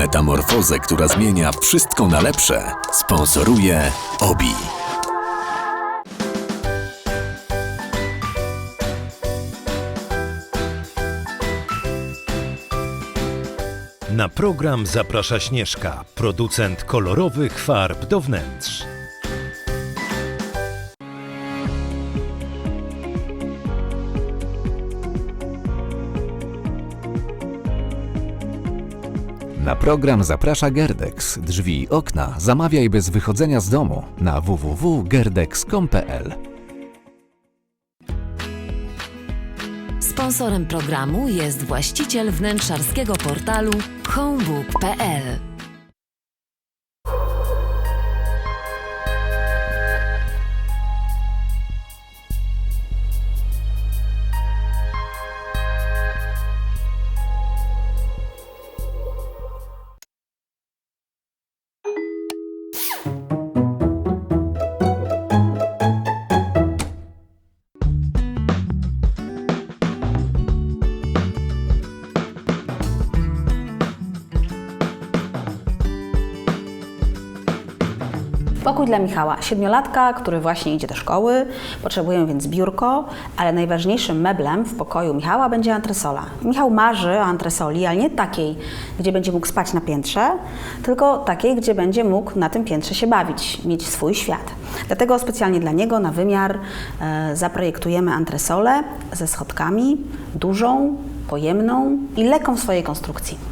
Metamorfozę, która zmienia wszystko na lepsze, sponsoruje OBI. Na program zaprasza Śnieżka, producent kolorowych farb do wnętrz. Na program zaprasza Gerdex. Drzwi i okna zamawiaj bez wychodzenia z domu na www.gerdex.com.pl. Sponsorem programu jest właściciel wnętrzarskiego portalu homebook.pl. dla Michała, siedmiolatka, który właśnie idzie do szkoły. Potrzebujemy więc biurko, ale najważniejszym meblem w pokoju Michała będzie antresola. Michał marzy o antresoli, ale nie takiej, gdzie będzie mógł spać na piętrze, tylko takiej, gdzie będzie mógł na tym piętrze się bawić, mieć swój świat. Dlatego specjalnie dla niego na wymiar e, zaprojektujemy antresolę ze schodkami, dużą, pojemną i lekką w swojej konstrukcji.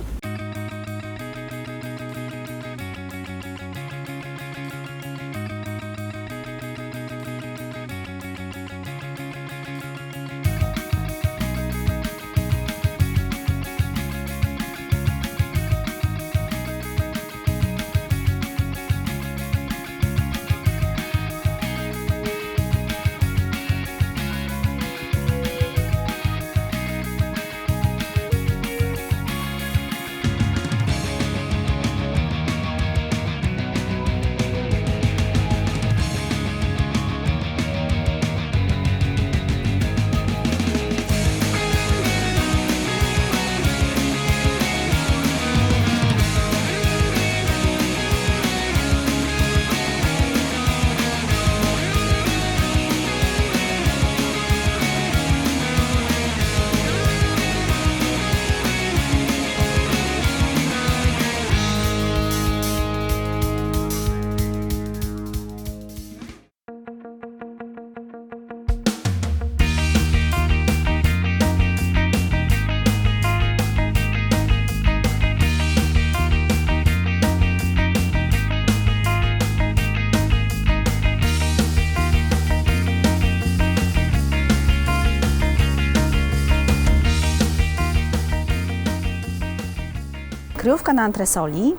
Kryjówka na antresoli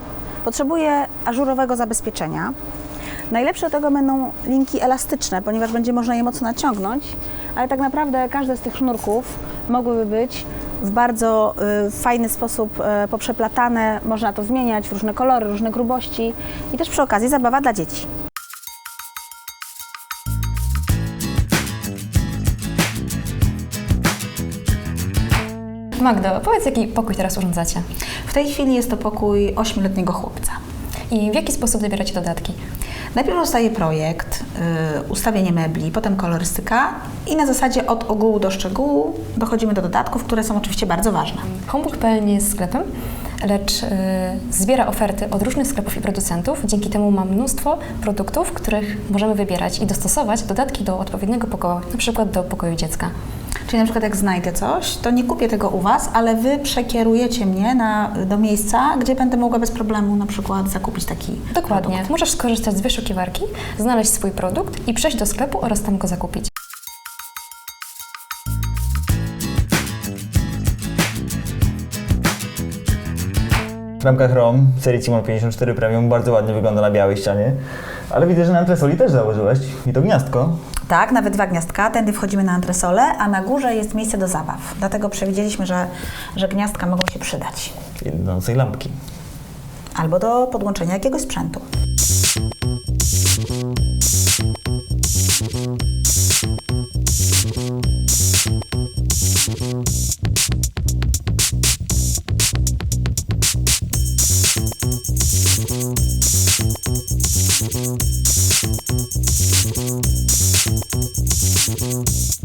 potrzebuje ażurowego zabezpieczenia. Najlepsze do tego będą linki elastyczne, ponieważ będzie można je mocno naciągnąć, ale tak naprawdę każde z tych sznurków mogłyby być w bardzo y, fajny sposób y, poprzeplatane. Można to zmieniać w różne kolory, różne grubości i też przy okazji zabawa dla dzieci. Magdo, powiedz, jaki pokój teraz urządzacie? W tej chwili jest to pokój 8-letniego chłopca. I w jaki sposób dobieracie dodatki? Najpierw powstaje projekt, y, ustawienie mebli, potem kolorystyka i na zasadzie od ogółu do szczegółu dochodzimy do dodatków, które są oczywiście bardzo ważne. Homebook.pl nie jest sklepem, lecz y, zbiera oferty od różnych sklepów i producentów. Dzięki temu ma mnóstwo produktów, których możemy wybierać i dostosować dodatki do odpowiedniego pokoju, na przykład do pokoju dziecka. Czyli na przykład jak znajdę coś, to nie kupię tego u Was, ale Wy przekierujecie mnie na, do miejsca, gdzie będę mogła bez problemu na przykład zakupić taki Dokładnie. produkt. Możesz skorzystać z wyszukiwarki, znaleźć swój produkt i przejść do sklepu oraz tam go zakupić. Klamka Chrome serii Cimon 54 Premium bardzo ładnie wygląda na białej ścianie. Ale widzę, że na antresoli też założyłeś. I to gniazdko. Tak, nawet dwa gniazdka, tędy wchodzimy na antresolę, a na górze jest miejsce do zabaw. Dlatego przewidzieliśmy, że, że gniazdka mogą się przydać. Jednącej lampki. Albo do podłączenia jakiegoś sprzętu. Thank you.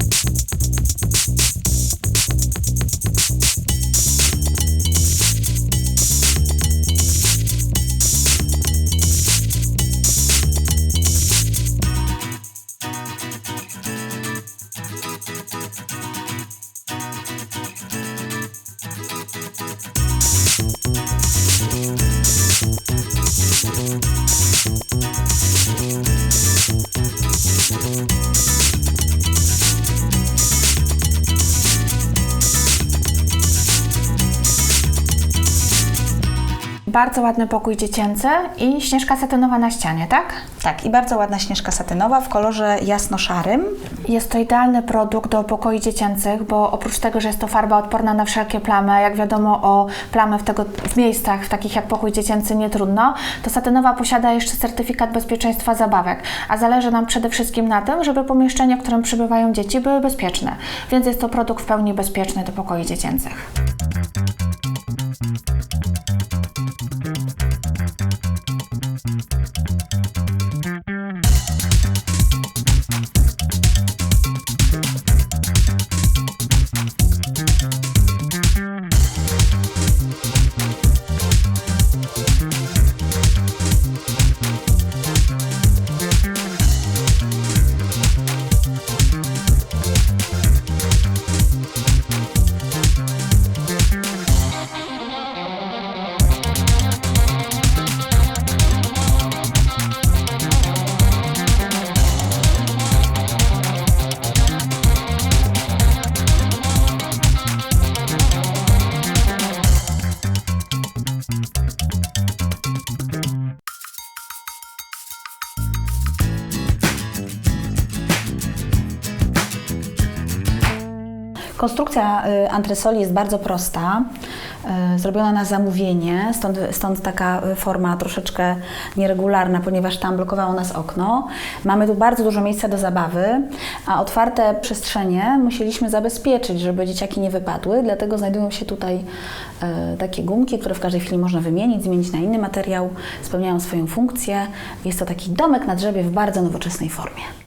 Bardzo ładny pokój dziecięcy i śnieżka satynowa na ścianie, tak? Tak, i bardzo ładna śnieżka satynowa w kolorze jasno-szarym. Jest to idealny produkt do pokoi dziecięcych, bo oprócz tego, że jest to farba odporna na wszelkie plamy, jak wiadomo o plamy w, tego, w miejscach w takich jak pokój dziecięcy nie trudno, to satynowa posiada jeszcze certyfikat bezpieczeństwa zabawek, a zależy nam przede wszystkim na tym, żeby pomieszczenia, w którym przybywają dzieci, były bezpieczne, więc jest to produkt w pełni bezpieczny do pokoi dziecięcych. Konstrukcja y, antresoli jest bardzo prosta, y, zrobiona na zamówienie, stąd, stąd taka y, forma troszeczkę nieregularna, ponieważ tam blokowało nas okno. Mamy tu bardzo dużo miejsca do zabawy, a otwarte przestrzenie musieliśmy zabezpieczyć, żeby dzieciaki nie wypadły, dlatego znajdują się tutaj takie gumki, które w każdej chwili można wymienić, zmienić na inny materiał, spełniają swoją funkcję. Jest to taki domek na drzewie w bardzo nowoczesnej formie.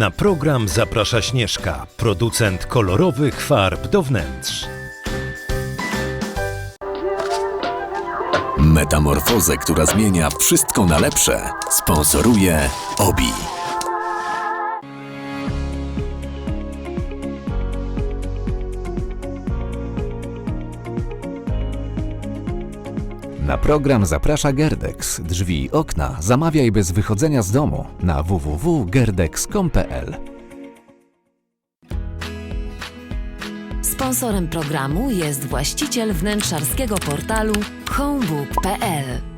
Na program zaprasza Śnieżka, producent kolorowych farb do wnętrz. Metamorfozę, która zmienia wszystko na lepsze, sponsoruje OBI. Na program zaprasza Gerdex. Drzwi i okna zamawiaj bez wychodzenia z domu na www.gerdex.com.pl Sponsorem programu jest właściciel wnętrzarskiego portalu homebook.pl.